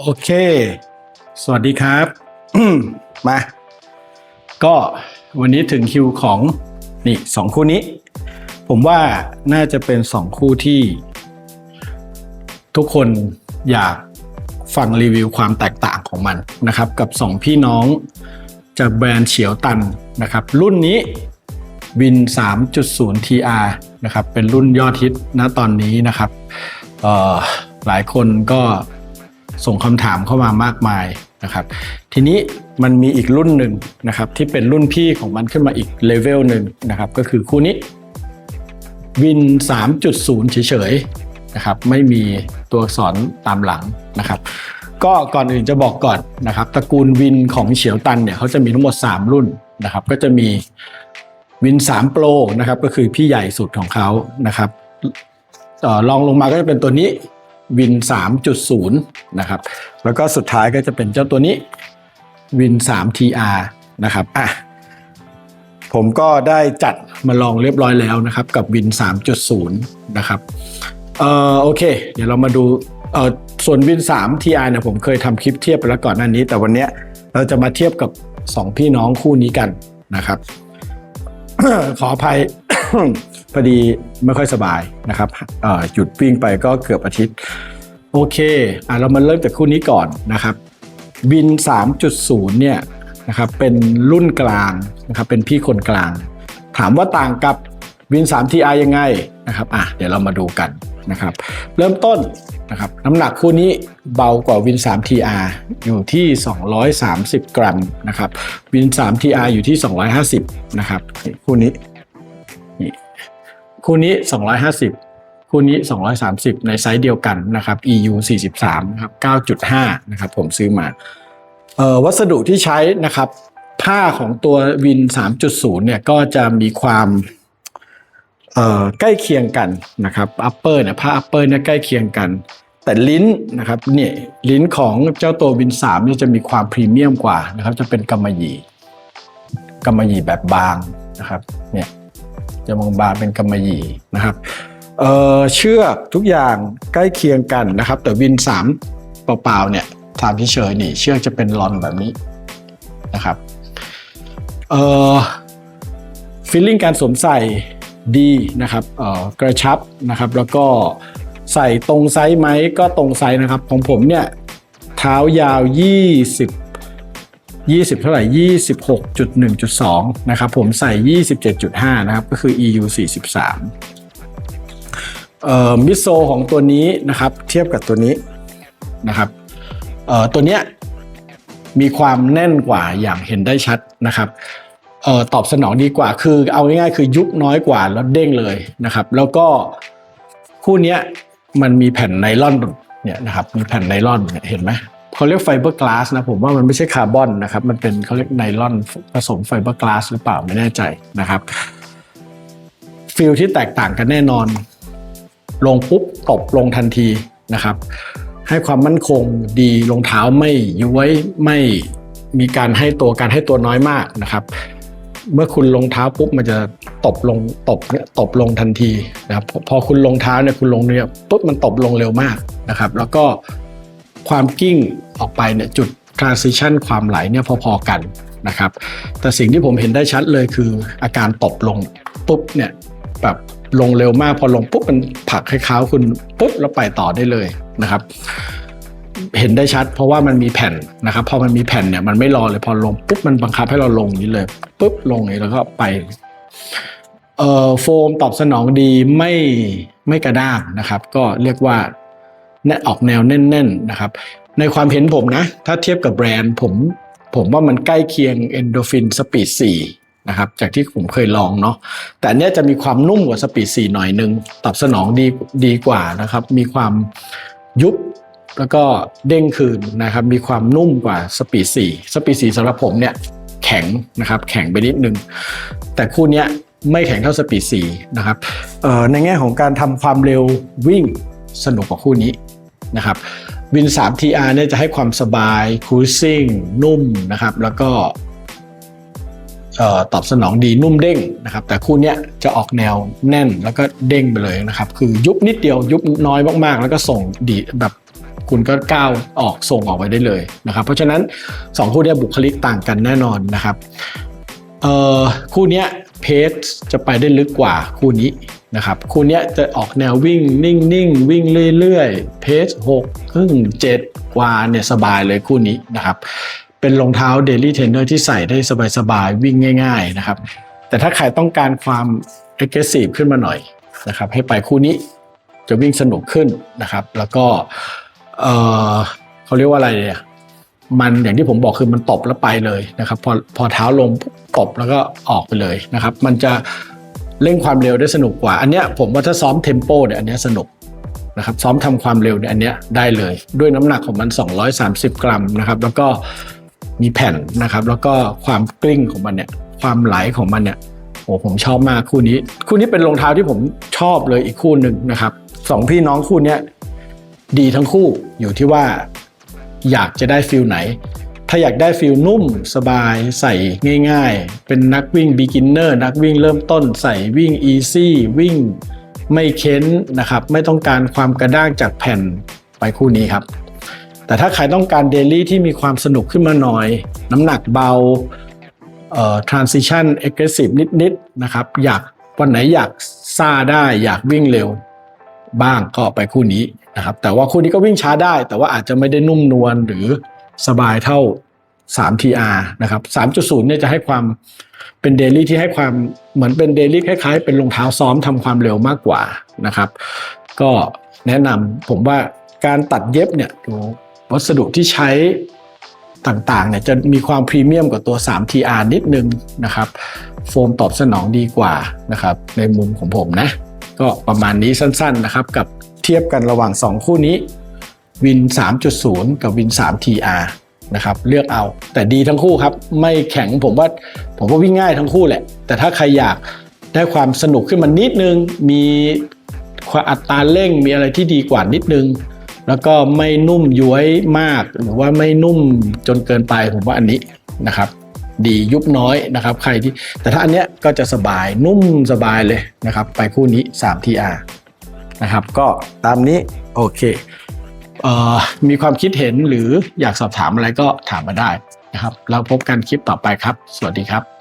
โอเค สวัสดีครับ มา ก็วันนี้ถึงคิวของนี่สองคู่นี้ ผมว่าน่าจะเป็นสองคู่ที่ ทุกคนอยากฟังรีวิวความแตกต่างของมันนะครับ กับสองพี่น้องจากแบรนด์เฉียวตันนะครับ รุ่นนี้วิน 3.0 TR นะครับ เป็นรุ่นยอดฮิตณตอนนี้นะครับหลายคนก็ ส่งคำถามเข้ามามากมายนะครับทีนี้มันมีอีกรุ่นหนึ่งนะครับที่เป็นรุ่นพี่ของมันขึ้นมาอีกเลเวลหนึ่งนะครับก็คือคู่นี้วิน 3.0 เฉยๆนะครับไม่มีตัวอักษรตามหลังนะครับก็ก่อนอื่นจะบอกก่อนนะครับตระกูลวินของเฉียวตันเนี่ยเขาจะมีทั้งหมด 3 รุ่นนะครับก็จะมีวิน 3 Pro นะครับก็คือพี่ใหญ่สุดของเขานะครับออลองลงมาก็จะเป็นตัวนี้ วิน 3.0 นะครับ แล้วก็สุดท้ายก็จะเป็นเจ้าตัวนี้วิน 3 TR นะครับอะผมก็ได้จัดมาลองเรียบร้อยแล้วนะครับ กับวิน 3.0 นะครับเอ่อโอเค เดี๋ยวเรามาดูเอ่อส่วนวิน 3 TR เนี่ยผมเคยทำคลิปเทียบไปแล้วก่อนหน้านี้ แต่วันเนี้ยเราจะมาเทียบกับ 2 พี่น้องคู่นี้กันนะครับ ขออภัย พอดีไม่ค่อยสบายนะครับหยุดวิ่งไปก็เกือบอาทิตย์ โอเคอะเรามาเริ่มจากคู่นี้ก่อนนะครับวิน 3.0 เนี่ยนะครับเป็นรุ่นกลางนะครับเป็นพี่คนกลาง ถามว่าต่างกับวิน 3 TR ยังไงนะครับอะเดี๋ยวเรามาดูกันนะครับเริ่มต้นนะครับน้ำหนักคู่นี้เบากว่าวิน 3 TR อยู่ที่ 230 กรัมนะครับวิน 3 TR อยู่ที่ 250 นะครับคู่นี้นี่ คู่นี้ 250 คู่นี้ 230 ในไซส์เดียวกันนะครับ EU 43นะครับ9.5 นะครับผมซื้อมาออวัสดุที่ใช้นะครับ ผ้าของตัววิน 3.0 เนี่ยก็จะมีความใกล้เคียงกันนะครับ upper เนี่ยผ้า upper เนี่ยใกล้เคียงกัน แต่ลิ้นนะครับเนี่ยลิ้นของเจ้าตัววิน3เนี่ยจะมีความพรีเมียมกว่านะครับ จะเป็นกำมะหยี่กำมะหยี่แบบบางนะครับเนี่ย จะมองบางเป็นกำมะหยี่นะครับเเชือกทุกอย่างใกล้เคียงกันนะครับ แต่วิน 3 เปล่าๆเนี่ยถามเฉยๆนี่ เชือกจะเป็นลอนแบบนี้นะครับเอ่อฟิลลิ่งการสวมใส่ดีนะครับเอ่อกระชับนะครับ แล้วก็ใส่ตรงไซส์ไหมก็ตรงไซส์นะครับ ของผมเนี่ย เท้ายาว 20 20 เท่าไหร่ 26.1.2 นะครับ ผมใส่ 27.5 นะครับ ก็คือ EU 43เอ่อมิโซของตัวนี้นะครับ เทียบกับตัวนี้นะครับเอ่อตัวเนี้ยมีความแน่นกว่าอย่างเห็นได้ชัดนะครับเอ่อตอบสนองดีกว่า คือเอาง่ายๆคือยุบน้อยกว่าแล้วเด้งเลยนะครับ แล้วก็คู่เนี้ยมันมีแผ่นไนลอนเนี่ยนะครับ มีแผ่นไนลอนเห็นไหม เขาเรียกไฟเบอร์กลาสนะผมว่ามันไม่ใช่คาร์บอนนะครับ มันเป็นเขาเรียกไนลอนผสมไฟเบอร์กลาสหรือเปล่าไม่แน่ใจนะครับฟิลที่แตกต่างกันแน่นอน ลงปุ๊บตบลงทันทีนะครับ ให้ความมั่นคงดีรองเท้าไม่ย้วยไม่มีการให้ตัวการให้ตัวน้อยมากนะครับ เมื่อคุณลงเท้าปุ๊บมันจะตบลงตบเนี่ยตบลงทันทีนะครับพอพอคุณลงเท้าเนี่ยคุณลงเนี่ยปุ๊บมันตบลงเร็วมากนะครับ แล้วก็ความกิ้ง ออกไปเนี่ยจุด transition ความไหลเนี่ยพอๆกันนะครับ แต่สิ่งที่ผมเห็นได้ชัดเลยคืออาการตบลงปุ๊บเนี่ยแบบลงเร็วมากพอลงปุ๊บมันผลักให้เท้าคุณปุ๊บแล้วไปต่อได้เลยนะครับ เห็นได้ชัด เพราะว่ามันมีแผ่นนะครับพอมันมีแผ่นเนี่ยมันไม่รอเลยพอลงปุ๊บมันบังคับให้เราลงนี้เลยปุ๊บลงอย่างนี้แล้วก็ไปเอ่อโฟมตอบสนองดีไม่ไม่กระด้างนะครับ ก็เรียกว่าแน่ออกแนวแน่นๆนะครับ ในความเห็นผมนะ ถ้าเทียบกับแบรนด์ผมผมว่ามันใกล้เคียง Endorphin Speed 4 นะครับ จากที่ผมเคยลองเนาะแต่อันเนี้ยจะมีความนุ่มกว่า Speed 4 หน่อยนึง ตอบสนองดีดีกว่านะครับ มีความยุบแล้วก็เด้งคืนนะครับ มีความนุ่มกว่าสปีด4สปีด4สำหรับผมเนี่ยแข็งนะครับ แข็งไปนิดนึง แต่คู่เนี้ยไม่แข็งเท่าสปีด4นะครับในแง่ของการทำความเร็ววิ่งสนุกกว่าคู่นี้นะครับ วิน 3 TR เนี่ยจะให้ความสบาย cruising นุ่มนะครับ แล้วก็ตอบสนองดีนุ่มเด้งนะครับ แต่คู่เนี้ยจะออกแนวแน่นแล้วก็เด้งไปเลยนะครับ คือยุบนิดเดียวยุบน้อยมากๆ แล้วก็ส่งดีแบบคุณก็ก้าวออกส่งออกไปได้เลยนะครับ เพราะฉะนั้น 2 คู่เนี้ยบุคลิกต่างกันแน่นอนนะครับคู่เนี้ย เพจจะไปได้ลึกกว่าคู่นี้นะครับคู่นี้จะออกแนววิ่งนิ่งๆวิ่งเรื่อยๆ เพจ6ครึ่ง7กว่าเนี่ยสบายเลยคู่นี้นะครับ เป็นรองเท้า Daily Trainer ที่ใส่ได้สบายๆ วิ่งง่าย ๆนะครับ แต่ถ้าใครต้องการความ aggressive ขึ้นมาหน่อยนะครับ ให้ไปคู่นี้จะวิ่งสนุกขึ้นนะครับ แล้วก็เเขาเรียกว่าอะไรเนี่ย มันอย่างที่ผมบอกคือมันตบแล้วไปเลยนะครับ พอพอเท้าลงตบแล้วก็ออกไปเลยนะครับ มันจะเร่งความเร็วได้สนุกกว่า อันเนี้ยผมว่าถ้าซ้อมเทมโปเนี่ยอันเนี้ยสนุกนะครับซ้อมทำความเร็วเนี่ยอันเนี้ยได้เลย ด้วยน้ำหนักของมัน 230 กรัมนะครับ แล้วก็มีแผ่นนะครับ แล้วก็ความกลิ้งของมันเนี่ยความไหลของมันเนี่ยโอ้ผมชอบมากคู่นี้ คู่นี้เป็นรองเท้าที่ผมชอบเลยอีกคู่หนึ่งนะครับสองพี่น้องคู่เนี้ยดีทั้งคู่อยู่ที่ว่า อยากจะได้ฟิลไหน ถ้าอยากได้ฟิลนุ่มสบายใส่ง่าย ๆ เป็นนักวิ่ง beginner นักวิ่งเริ่มต้นใส่วิ่ง easy วิ่งไม่เค้นนะครับ ไม่ต้องการความกระด้างจากแผ่นไปคู่นี้ครับ แต่ถ้าใครต้องการเดลี่ที่มีความสนุกขึ้นมาหน่อย น้ำหนักเบาเอ่อ transition aggressive นิดๆนะครับ อยากวันไหนอยากซ่าได้อยากวิ่งเร็ว บ้างก็ไปคู่นี้นะครับ แต่ว่าคู่นี้ก็วิ่งช้าได้ แต่ว่าอาจจะไม่ได้นุ่มนวลหรือสบายเท่า 3TR นะครับ 3.0 เนี่ยจะให้ความเป็นเดลี่ที่ให้ความเหมือนเป็นเดลี่คล้ายๆ เป็นรองเท้าซ้อมทำความเร็วมากกว่านะครับ ก็แนะนำผมว่าการตัดเย็บเนี่ยดูวัสดุที่ใช้ต่างๆเนี่ยจะมีความพรีเมียมกว่าตัว 3TR นิดนึงนะครับ โฟมตอบสนองดีกว่านะครับ ในมุมของผมนะ ก็ประมาณนี้สั้นๆนะครับ กับเทียบกันระหว่าง 2 คู่นี้วิน 3.0 กับวิน 3TR นะครับเลือกเอาแต่ดีทั้งคู่ครับ ไม่แข็งผมว่าผมว่าวิ่งง่ายทั้งคู่แหละ แต่ถ้าใครอยากได้ความสนุกขึ้นมานิดนึง มีความอัตราเร่งมีอะไรที่ดีกว่านิดนึง แล้วก็ไม่นุ่มย้วยมาก หรือว่าไม่นุ่มจนเกินไปผมว่าอันนี้นะครับ ดียุบน้อยนะครับใครที่แต่ถ้าอันเนี้ยก็จะสบายนุ่มสบายเลยนะครับ ไปคู่นี้ 3TR นะครับ ก็ตามนี้โอเคเอ่อมีความคิดเห็นหรืออยากสอบถามอะไรก็ถามมาได้นะครับ แล้วพบกันคลิปต่อไปครับ สวัสดีครับ